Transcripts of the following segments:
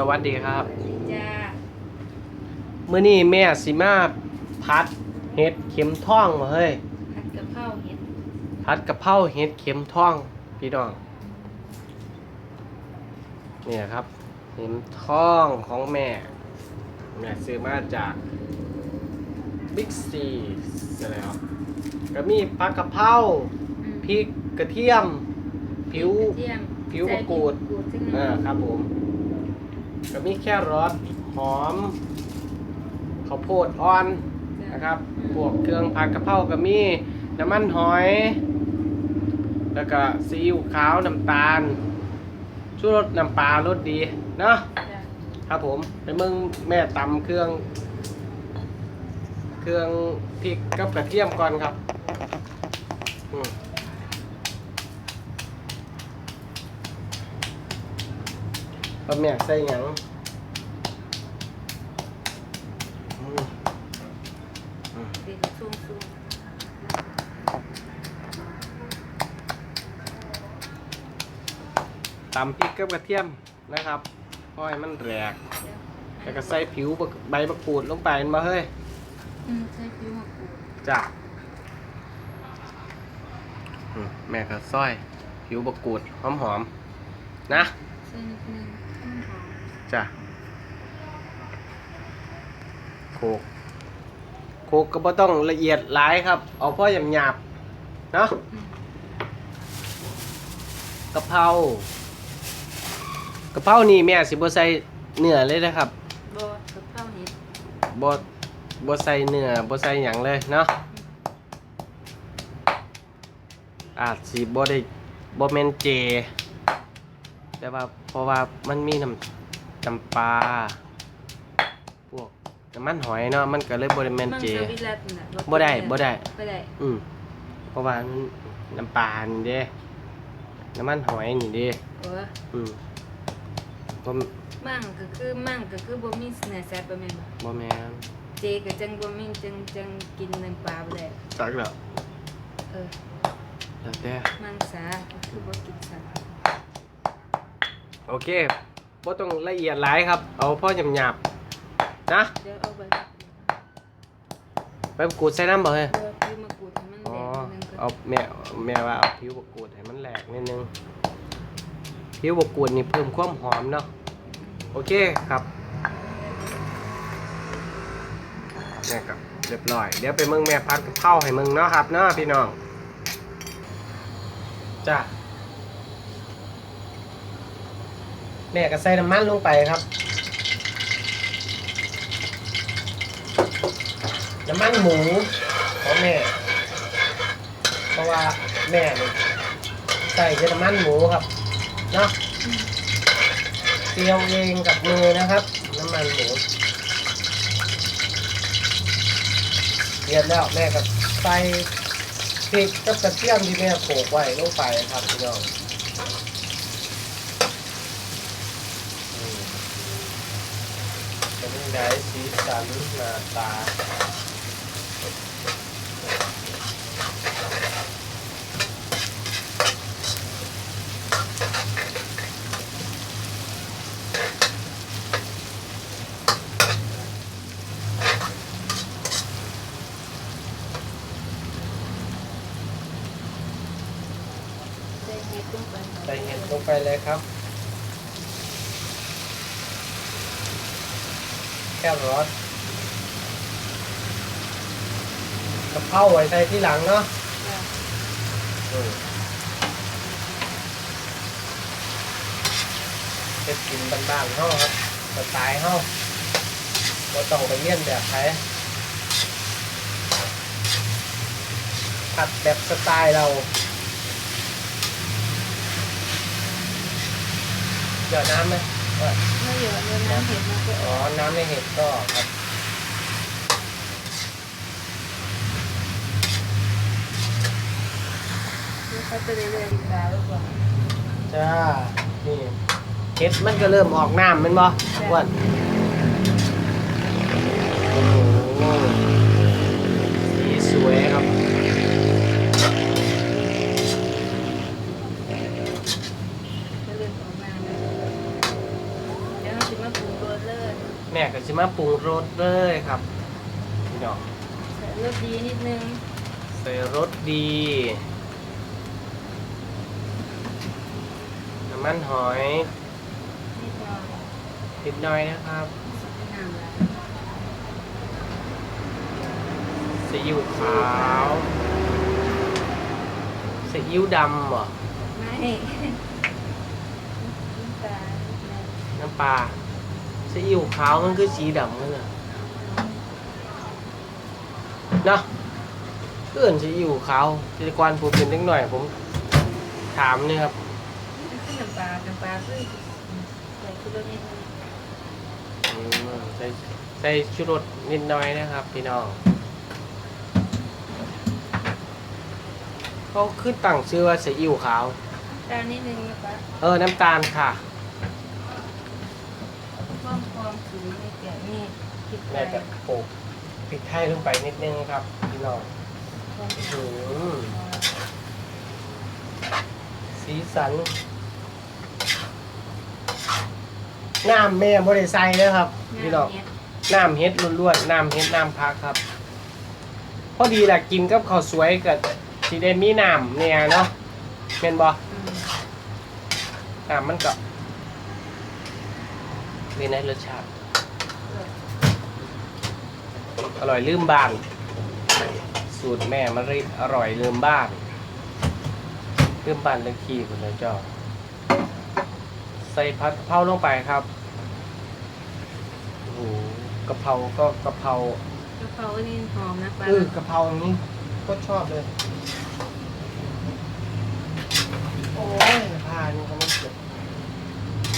สวัสดีครับ จ้ามื้อนี้แม่สิมาพัดเห็ดเข็มท่องมาเฮ้ยผัดกะเพราเห็ดพัดกะเพราเห็ดเข็มท่อง พี่น้องเนี่ยครับ เข็มท่องของแม่ แม่ซื้อมาจากบิ๊กซีแล้วก็มีปลากระเพราอืมพริกกระเทียม ผิวกระเทียมผิวมะกรูดใส่ผิวมะกรูดซึ่งอ่าครับผม ก็มีแค่รสหอมข้าวโพดอ่อนนะครับ พวกเครื่องผัดกะเพราก็มีน้ำมันหอย แล้วก็ซีอิ๊วขาวน้ำตาลชูรสน้ำปลารสดีเนาะจ้ะครับผมไปมึงแม่ตำเครื่อง เครื่องพริกกับกระเทียมก่อนครับ อืม บะแม่ใส่หยังอืมอืมเป็นซุ่มซุ่มตำพริกกับกระเทียมนะครับเพราะให้มันแหลกแล้วก็ใส่ผิวบักใบมะกรูดลงไปเห็นบ่เฮ้ยอืมใส่ผิวมะกรูดจ้ะอืมแม่ก็ซอย ผิวบกรูดหอมๆนะ ใส่นิดนึงให้มันหอม จ้ะโคกโคกก็บ่ต้องละเอียดหลายครับ เอาพ่อหยาบๆเนาะอืมกะเพรากะเพรานี่แม่สิบ่ใส่เนื้อเลยนะครับบ่กะเพราเห็ดบ่บ่ใส่เนื้อบ่ใส่หยังเลยเนาะอาจสิบ่ได้บ่แม่นเจ แต่ว่าเพราะว่ามันมีน้ำ น้ำปลาพวกน้ำมันหอยเนาะ มันก็เลยบ่ได้แม่นมังเจสวิรัตน่ะบ่ได้บ่ได้ บ่ได้อืมเพราะว่ามันน้ำปลานี่เด้น้ำมันหอยนี่เด้โอ้อืมบ่มั่งก็คือมั่งก็คือบ่มีเนื้อสัตว์บ่แม่นบ่บ่แม่นเจก็จังบ่มีจังจังกินน้ำปลาบ่ได้จักแล้วเออ แล้วแต่มังสาก็คือบ่กินสัตว์ โอเค บ่ต้องละเอียดหลายครับ เอาพอหยาบๆนะเดี๋ยวเอาไปไปกูดใส่น้ำบ่เฮ้ยเดี๋ยวผิวมะกรูดให้มันอ๋อแดงนิดนึงก่อนเอาแม่แม่ว่าเอาผิวบกกูดให้มันแหลกนิดนึงผิวบกกูดนี่เพิ่มความหอมเนาะโอเคครับเนี่ยครับเรียบร้อย เดี๋ยวไปเมืองแม่พัดกับข้าวให้มึงเนาะครับเนาะพี่น้องจ้า แม่ก็ใส่น้ำมันลงไปครับ น้ำมันหมูของแม่ เพราะว่าแม่ใส่แต่น้ำมันหมูครับเนาะเตรียมเองกับมือนะครับ น้ำมันหมูเรียมแล้วแม่ก็ใส่พริกกับกระเทียมที่แม่โขลกไว้ลงไปครับพี่น้องอืม เป็นยังไงสีสันหน้าตาใส่เห็ดลงไปใส่เห็ดลงไปเลยครับแค่รสกะเพราไว้ใส่ที่หลังเนาะเป็นกินบ้านๆเฮาครับสไตล์เฮาบ่ต้องไปเลียนแบบใครผัดแบบสไตล์เราเดี๋ยวน้ำไหม เออไม่เยอะเลยน้ำเห็ดมันก็อ๋อ น้ำในเห็ดก็ครับเขาไปเรื่อยๆดีกว่าแล้วกว่าจ้า นี่เห็ดมันก็เริ่มออกน้ำแมันบ่อ้วนโอ้โหสีสวยครับ ก็เริ่มออกมาแล้วเดี๋ยวเราจะมา ม่ก็สิมาปรุงรสเลยครับพี่น้องใส่รสดีนิดนึงใส่รสดีน้ำมันหอยนิดหน่อยนิดหน่อยนะครับไม่นานละซีอิ๊วขาวซีอิ๊วดำเหรอไม่น้ำตาลนิดนึงน้ำปลา ซีอิ๊วขาวมันคือสีดำนั่นน่ะเนาะเอื่นซีอิ๊วขาวทีกวนผมเป็นเล็กหน่อย ผมถามนี่ครับนี่คือน้ำปลาน้ำปลาคือใส่คือรสนิดนึงอืมใส่ใส่ชูรสนิดหน่อยนะครับ พี่น้องเขาขึ้นตั้งชื่อว่าซีอิ๊วขาวตาลนิดนึงนะปะเออน้ำตาลค่ะ ความความสูงนี่แกะนี่คิดไปแม่จะโปกพริกไทยลงไปนิดนึงครับพี่น้องความอืมสีสันน้ำแม่บริใส่เลยครับพี่น้อง น้ำเฮ็ดล้วนๆ น้ำเฮ็ดน้ำพักครับ พอดีแหละกินกับข้าวสวยกับสีได้มีน้ำเนี่ยเนาะเป็นบ่อืมน้ำมันก็ เป็นไงรสชาติ อร่อยลืมบ้าน สูตรแม่มะริอร่อยลืมบ้านลืมบ้านเลยขี้คนเลยเจ้าใส่ผัดกะเพราลงไปครับโอ้โหกะเพราก็กะเพรากะเพรานี่หอมนะปลาเออกะเพราอันนี้ก็ชอบเลย โอ้ยผ้านี่เขาไม่เก็บ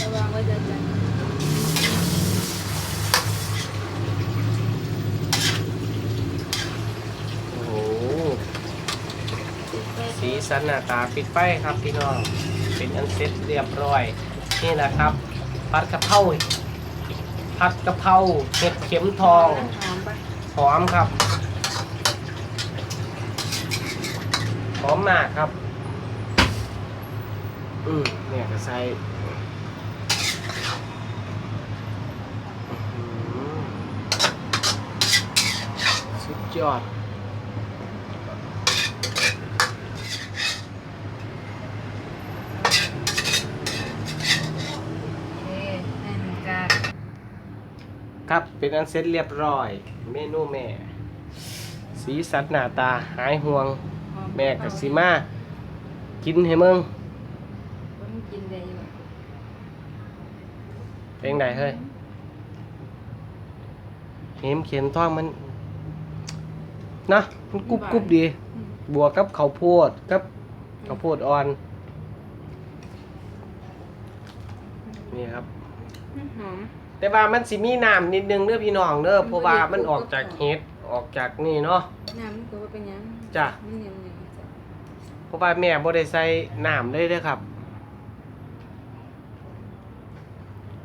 ระวังไว้เดินจัน โอ้โห สันหน้าตาปิดไฟครับพี่น้องเป็นอันเสร็จเรียบร้อย นี่แหละครับผัดกะเพราผัดกะเพราเห็ดเข็มทองหอมปะหอมครับหอมมากครับ อืมเนี่ยก็ใส่สุดยอด โอเคให้มันกาด ครับเป็นอันเสร็จเรียบร้อย เมนูแม่ สีสันหน้าตาหายห่วงหอแม่กับสีมากินให้มึงผมกินได้อยู่เป็นไงเฮ้ยเห็มเขียนท้องมันนะมันกรุบกรุบดีอืมบวกกับข้าวโพดกับข้าวโพดอ่อน นี่ครับ หอม แต่ว่ามันสิมีน้ำนิดนึงเด้อพี่น้องเด้อเพราะว่ามันออกจากเห็ดออกจากนี่เนาะน้ำมันก็ว่าเป็นหยังจ้ะมันเหนียวเหนียวจ้ะเพราะว่าแม่บ่ได้ใส่น้ำเลยเด้อครับ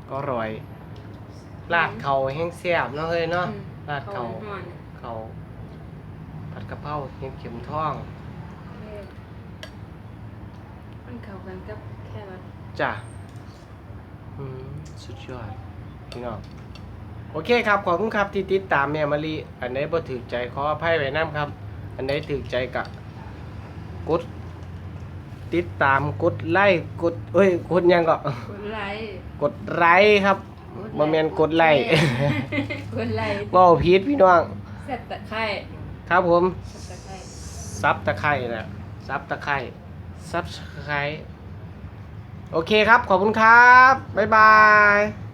ก็อร่อยราดเขาแห้งแซ่บเนาะเฮ้ยเนาะอืมราดเขาห่อนเขาผัดกะเพราเห็ดเข็มทองโอเคมันเข้ากันกับแค่ว่า จ้ะอืมสุดยอด พี่น้องโอเคครับขอบคุณครับที่ติดตามแม่มะลิอันไหนบ่ถือใจขออภัยไว้น้ำครับ อันไหนถือใจกะกดติดตามกดไลค์กดเอ้ยกดหยังก็กดไลค์กดไลค์ครับบ่แม่นกดไลค์กดไลค์เว้าผิดพี่น้องเสร็จตะไคร้ครับผมเสร็จตะไคร้ซับตะไคร่นะซับตะไคร่ซับตะไคร่โอเคครับขอบคุณครับบ๊ายบาย